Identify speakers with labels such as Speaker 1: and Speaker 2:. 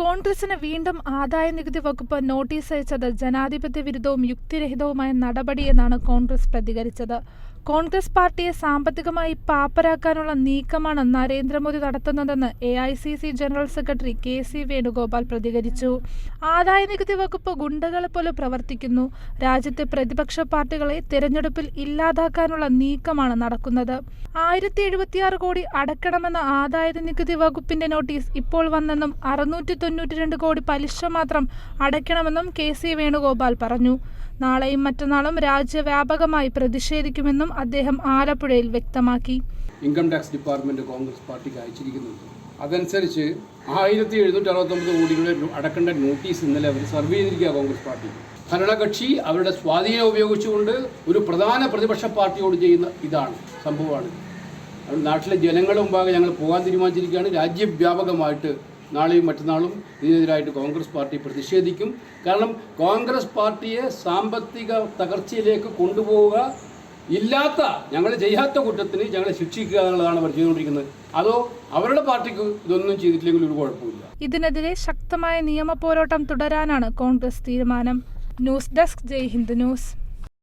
Speaker 1: കോൺഗ്രസിന് വീണ്ടും ആദായ നികുതി വകുപ്പ് നോട്ടീസ് അയച്ചത് ജനാധിപത്യ വിരുദ്ധവും യുക്തിരഹിതവുമായ നടപടിയെന്നാണ് കോൺഗ്രസ് പ്രതികരിച്ചത്. കോൺഗ്രസ് പാർട്ടിയെ സാമ്പത്തികമായി പാപ്പരാക്കാനുള്ള നീക്കമാണ് നരേന്ദ്രമോദി നടത്തുന്നതെന്ന് A I C C general secretary K C Venugopal പ്രതികരിച്ചു. ആദായ നികുതി വകുപ്പ് ഗുണ്ടകളെ പോലെ പ്രവർത്തിക്കുന്നു. രാജ്യത്തെ പ്രതിപക്ഷ പാർട്ടികളെ തിരഞ്ഞെടുപ്പിൽ ഇല്ലാതാക്കാനുള്ള നീക്കമാണ് നടക്കുന്നത്. ആയിരത്തി എഴുപത്തിയാറ് കോടി അടക്കണമെന്ന ആദായ നികുതി വകുപ്പിന്റെ നോട്ടീസ് ഇപ്പോൾ വന്നെന്നും അറുന്നൂറ്റി തൊണ്ണൂറ്റി രണ്ട് കോടി പലിശ മാത്രം അടയ്ക്കണമെന്നും കെ സി വേണുഗോപാൽ പറഞ്ഞു. നാളെയും മറ്റന്നാളും രാജ്യവ്യാപകമായി പ്രതിഷേധിക്കുമെന്നും അദ്ദേഹം ആലപ്പുഴയിൽ വ്യക്തമാക്കി.
Speaker 2: ഇൻകം ടാക്സ് ഡിപ്പാർട്ട്മെന്റ് കോൺഗ്രസ് പാർട്ടിക്ക് അയച്ചിരിക്കുന്നു അതനുസരിച്ച് ആയിരത്തി എഴുന്നൂറ്റി അറുപത്തൊമ്പത് കോടിയുടെ അടക്കേണ്ട നോട്ടീസ് ഇന്നലെ അവർ സർവ് ചെയ്തിരിക്കുക കോൺഗ്രസ് പാർട്ടി. ഭരണകക്ഷി അവരുടെ സ്വാധീനം ഉപയോഗിച്ചുകൊണ്ട് ഒരു പ്രധാന പ്രതിപക്ഷ പാർട്ടിയോട് ചെയ്യുന്ന ഇതാണ് സംഭവമാണ്. നാട്ടിലെ ജനങ്ങളുടെ മുമ്പാകെ ഞങ്ങൾ പോകാൻ തീരുമാനിച്ചിരിക്കുകയാണ്. രാജ്യവ്യാപകമായിട്ട് നാളെയും മറ്റന്നാളും ഇതിനെതിരായിട്ട് കോൺഗ്രസ് പാർട്ടി പ്രതിഷേധിക്കും. കാരണം കോൺഗ്രസ് പാർട്ടിയെ സാമ്പത്തിക തകർച്ചയിലേക്ക് കൊണ്ടുപോവുക ഇല്ലാത്ത ഞങ്ങൾ ചെയ്യാത്ത കുറ്റത്തിന് ഞങ്ങളെ ശിക്ഷിക്കുക എന്നുള്ളതാണ് അവർ ചെയ്തുകൊണ്ടിരിക്കുന്നത്. അതോ അവരുടെ പാർട്ടിക്ക് ഇതൊന്നും ചെയ്തിട്ടില്ലെങ്കിൽ ഒരു കുഴപ്പമില്ല
Speaker 1: ഇതിനെതിരെ ശക്തമായ നിയമ പോരാട്ടം തുടരാനാണ് കോൺഗ്രസ് തീരുമാനം. News desk Jai Hind news.